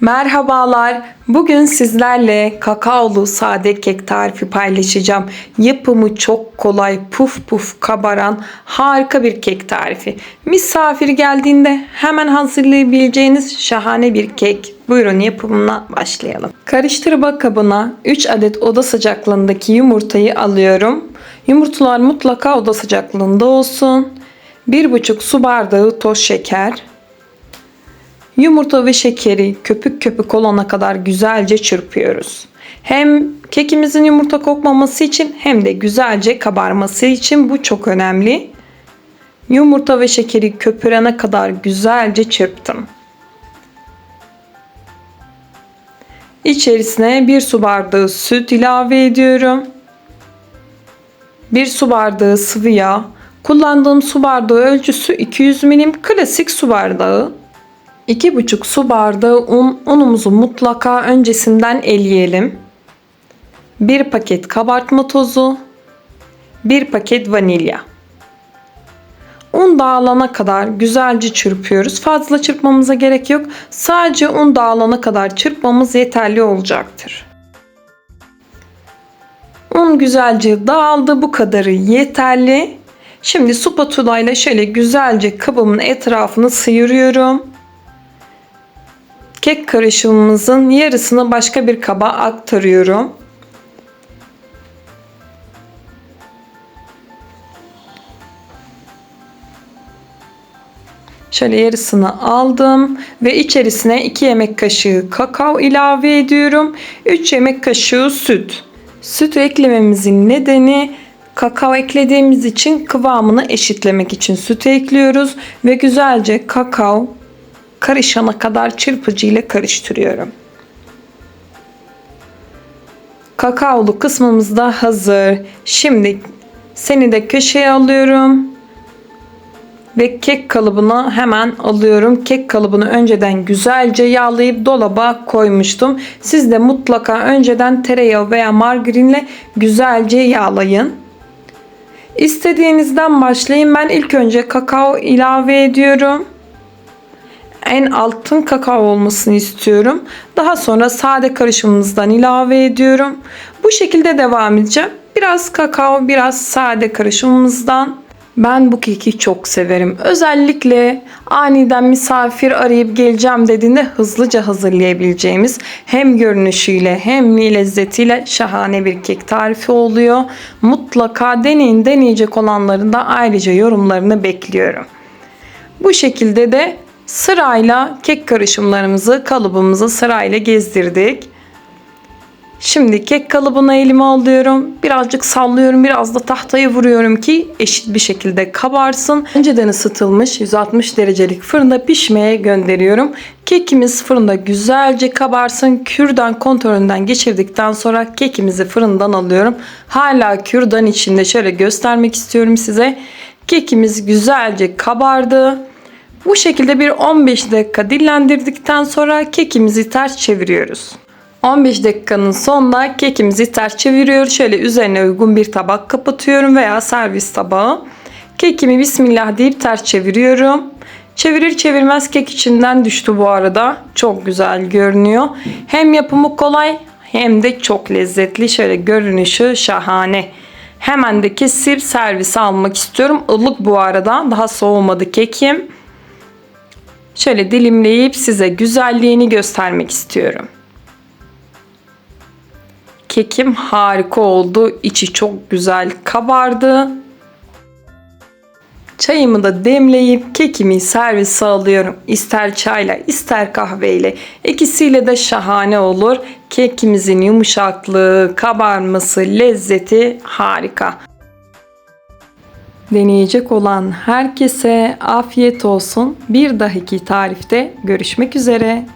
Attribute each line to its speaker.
Speaker 1: Merhabalar. Bugün sizlerle kakaolu sade kek tarifi paylaşacağım. Yapımı çok kolay, puf puf kabaran harika bir kek tarifi. Misafir geldiğinde hemen hazırlayabileceğiniz şahane bir kek. Buyurun yapımına başlayalım. Karıştırma kabına 3 adet oda sıcaklığındaki yumurtayı alıyorum. Yumurtalar mutlaka oda sıcaklığında olsun. 1,5 su bardağı toz şeker, Yumurta ve şekeri köpük köpük olana kadar güzelce çırpıyoruz. Hem kekimizin yumurta kokmaması için hem de güzelce kabarması için bu çok önemli. Yumurta ve şekeri köpürene kadar güzelce çırptım. İçerisine bir su bardağı süt ilave ediyorum. Bir su bardağı sıvı yağ. Kullandığım su bardağı ölçüsü 200 milim klasik su bardağı. 2,5 su bardağı un. Unumuzu mutlaka öncesinden eleyelim. 1 paket kabartma tozu. 1 paket vanilya. Un dağılana kadar güzelce çırpıyoruz. Fazla çırpmamıza gerek yok. Sadece un dağılana kadar çırpmamız yeterli olacaktır. Un güzelce dağıldı. Bu kadarı yeterli. Şimdi spatula ile şöyle güzelce kabımın etrafını sıyırıyorum kek karışımımızın yarısını başka bir kaba aktarıyorum. Şöyle yarısını aldım ve içerisine 2 yemek kaşığı kakao ilave ediyorum. 3 yemek kaşığı süt. Süt eklememizin nedeni kakao eklediğimiz için kıvamını eşitlemek için süt ekliyoruz ve güzelce kakao karışana kadar çırpıcı ile karıştırıyorum. Kakaolu kısmımız da hazır. Şimdi seni de köşeye alıyorum. Ve kek kalıbını hemen alıyorum. Kek kalıbını önceden güzelce yağlayıp dolaba koymuştum. Siz de mutlaka önceden tereyağı veya margarinle güzelce yağlayın. İstediğinizden başlayın. Ben ilk önce kakao ilave ediyorum en altın kakao olmasını istiyorum. Daha sonra sade karışımımızdan ilave ediyorum. Bu şekilde devam edeceğim. Biraz kakao, biraz sade karışımımızdan. Ben bu keki çok severim. Özellikle aniden misafir arayıp geleceğim dediğinde hızlıca hazırlayabileceğimiz hem görünüşüyle hem lezzetiyle şahane bir kek tarifi oluyor. Mutlaka deneyin deneyecek olanların da ayrıca yorumlarını bekliyorum. Bu şekilde de Sırayla kek karışımlarımızı kalıbımızı sırayla gezdirdik. Şimdi kek kalıbını elime alıyorum. Birazcık sallıyorum. Biraz da tahtaya vuruyorum ki eşit bir şekilde kabarsın. Önceden ısıtılmış 160 derecelik fırında pişmeye gönderiyorum. Kekimiz fırında güzelce kabarsın. Kürdan kontrolünden geçirdikten sonra kekimizi fırından alıyorum. Hala kürdan içinde şöyle göstermek istiyorum size. Kekimiz güzelce kabardı. Bu şekilde bir 15 dakika dinlendirdikten sonra kekimizi ters çeviriyoruz. 15 dakikanın sonunda kekimizi ters çeviriyor. Şöyle üzerine uygun bir tabak kapatıyorum veya servis tabağı. Kekimi bismillah deyip ters çeviriyorum. Çevirir çevirmez kek içinden düştü bu arada. Çok güzel görünüyor. Hem yapımı kolay hem de çok lezzetli. Şöyle görünüşü şahane. Hemen de kesip servise almak istiyorum. Ilık bu arada. Daha soğumadı kekim. Şöyle dilimleyip size güzelliğini göstermek istiyorum. Kekim harika oldu. İçi çok güzel kabardı. Çayımı da demleyip kekimi servise alıyorum. İster çayla ister kahveyle. İkisiyle de şahane olur. Kekimizin yumuşaklığı, kabarması, lezzeti harika. Deneyecek olan herkese afiyet olsun. Bir dahaki tarifte görüşmek üzere.